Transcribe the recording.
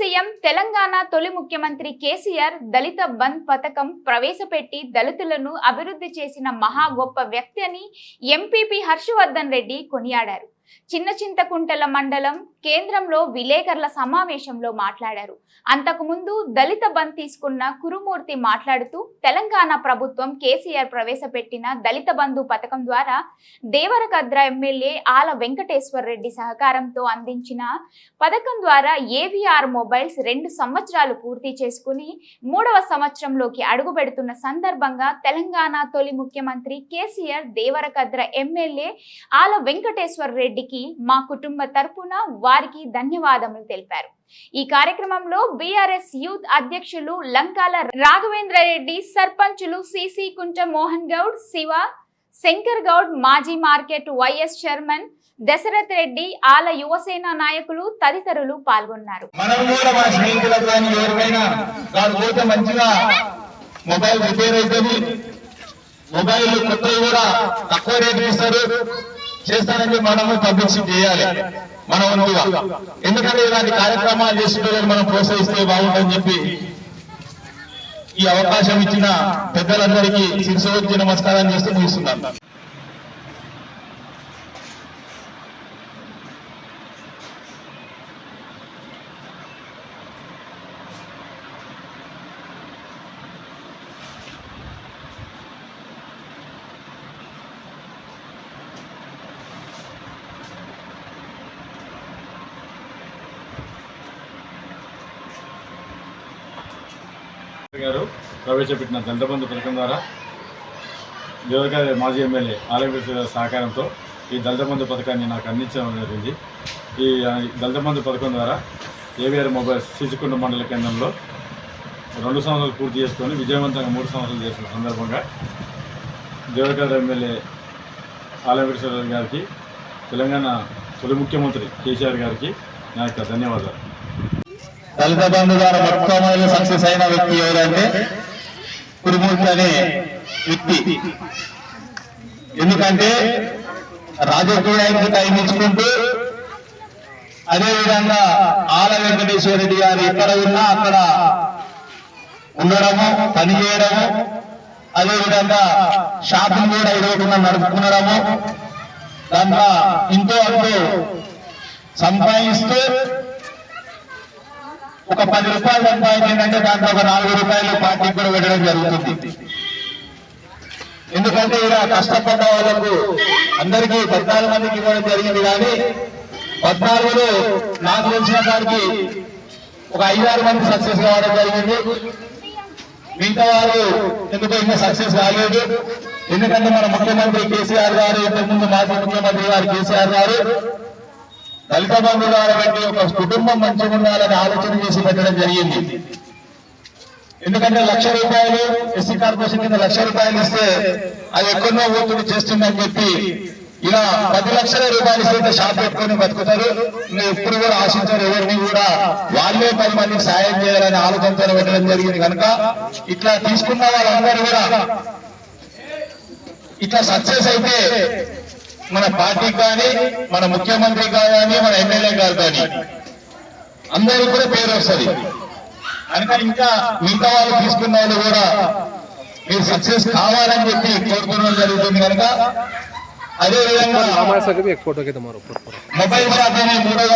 CM Telangana తొలి ముఖ్యమంత్రి కేసీఆర్ దళిత బంద్ పథకం ప్రవేశపెట్టి దళితులను అభివృద్ధి చేసిన మహా గొప్ప వ్యక్తి అని ఎంపీపీ హర్షవర్ధన్ రెడ్డి కొనియాడారు. చిన్న చింతకుంటల మండలం కేంద్రంలో విలేకరుల సమావేశంలో మాట్లాడారు. అంతకుముందు దళిత బంద్ తీసుకున్న కురుమూర్తి మాట్లాడుతూ తెలంగాణ ప్రభుత్వం కేసీఆర్ ప్రవేశపెట్టిన దళిత బంధు పథకం ద్వారా దేవరకద్ర ఎమ్మెల్యే ఆల వెంకటేశ్వర రెడ్డి సహకారంతో అందించిన పథకం ద్వారా ఏవిఆర్ మొబైల్స్ రెండు సంవత్సరాలు పూర్తి చేసుకుని మూడవ సంవత్సరంలోకి అడుగుపెడుతున్న సందర్భంగా తెలంగాణ తొలి ముఖ్యమంత్రి కేసీఆర్ దేవరకద్ర ఎమ్మెల్యే ఆల వెంకటేశ్వర రెడ్డి రెడ్డికి మా కుటుంబ తరపున వారికి ధన్యవాదములు తెలిపారు. ఈ కార్యక్రమంలో బీఆర్ఎస్ యూత్ అధ్యక్షులు లంకాల రాఘవేంద్ర రెడ్డి సర్పంచులు సిసి కుంట మోహన్ గౌడ్ శివ శంకర్ గౌడ్ మాజీ market vice chairman Dasharath Reddy Ala Yuvasena నాయకులు తదితరులు పాల్గొన్నారు. మనం కూడా మన స్నేహితులకు కానీ ఎవరికైనా పోతే మంచిగా మొబైల్ రిపేర్ అవుతుంది. మొబైల్ కొత్తవి కూడా తక్కువ రేటు ఇస్తారు. చేస్తానని మనము పబ్లిసిటీ చేయాలి. మన వంతుగా ఎందుకంటే ఇలాంటి కార్యక్రమాలు చేస్తుంటే మనం ప్రోత్సహిస్తే బాగుంటుందని చెప్పి ఈ అవకాశం ఇచ్చిన పెద్దలందరికీ శిరసవచ్చి నమస్కారం చేస్తూ ముగిస్తున్నాను. గారు ప్రవేశపెట్టిన దళిత బంధు పథకం ద్వారా దేవరగారి మాజీ ఎమ్మెల్యే ఆలయ సహకారంతో ఈ దళిత బంధు పథకాన్ని నాకు అందించడం జరిగింది. ఈ దళితబంధు దళిత బంధు పథకం ద్వారా ఏవిఆర్ మొబైల్స్ సిసికొండ మండల కేంద్రంలో రెండు సంవత్సరాలు పూర్తి చేసుకొని విజయవంతంగా మూడు సంవత్సరాలు చేసిన సందర్భంగా దేవరగారి ఎమ్మెల్యే ఆలయ గారికి తెలంగాణ తొలి ముఖ్యమంత్రి కేసీఆర్ గారికి నా యొక్క ధన్యవాదాలు. దళిత బంధు ద్వారా మొట్టమొదటి సక్సెస్ అయిన వ్యక్తి ఎవరంటే కురుమూర్తి అనే వ్యక్తి. ఎందుకంటే రాజకీయానికి టైం ఇచ్చుకుంటూ అదేవిధంగా ఆల వెంకటేశ్వర రెడ్డి గారు ఎక్కడ ఉన్నా అక్కడ ఉండడము పనిచేయడము అదేవిధంగా షాపింగ్ కూడా ఇవ్వకుండా నడుపుకునడము దాంట్లో ఇంకో అంటూ సంపాదిస్తూ ఒక పది రూపాయలు సంపాదించిందంటే దాంట్లో ఒక నాలుగు రూపాయలు పార్టీకి కూడా పెట్టడం జరుగుతుంది. ఎందుకంటే ఇలా కష్టపడ్డ వాళ్ళకు అందరికీ పద్నాలుగు మందికి ఇవ్వడం జరిగింది కానీ పద్నాలుగులో నాకు తెలిసిన దానికి ఒక ఐదారు మంది సక్సెస్ కావడం జరిగింది. మిగతా వారు ఎందుకో ఇంకా సక్సెస్ కాలేదు. ఎందుకంటే మన ముఖ్యమంత్రి కేసీఆర్ గారు ఇంతకుముందు మాజీ ముఖ్యమంత్రి గారు కేసీఆర్ గారు దళిత బంధు ద్వారా పెట్టి ఒక కుటుంబం మంచిగా ఉండాలని ఆలోచన చేసి పెట్టడం జరిగింది. ఎందుకంటే లక్ష రూపాయలు ఎస్సీ కార్పొరేషన్ కింద లక్ష రూపాయలు ఇస్తే అది ఎక్కడో ఒత్తిడి చేస్తుందని చెప్పి ఇలా పది లక్షల రూపాయలు ఇస్తే షాప్ పెట్టుకొని బతుకుతారు. ఇంకా ఎప్పుడు కూడా ఆశించారు ఎవరిని కూడా వాళ్ళే పది మందికి సాయం చేయాలని ఆలోచనతో పెట్టడం జరిగింది కనుక ఇట్లా తీసుకున్న వాళ్ళందరూ కూడా ఇట్లా సక్సెస్ అయితే మన పార్టీ కానీ మన ముఖ్యమంత్రి కానీ మన ఎమ్మెల్యే గారు కానీ. అందరికీ కూడా పేరు వస్తుంది. కనుక ఇంకా మిగతా వాళ్ళు తీసుకున్న వాళ్ళు కూడా మీరు సక్సెస్ కావాలని చెప్పి కోరుకోవడం జరుగుతుంది కనుక. అదే విధంగా మొబైల్ షాప్ అనే మూడవ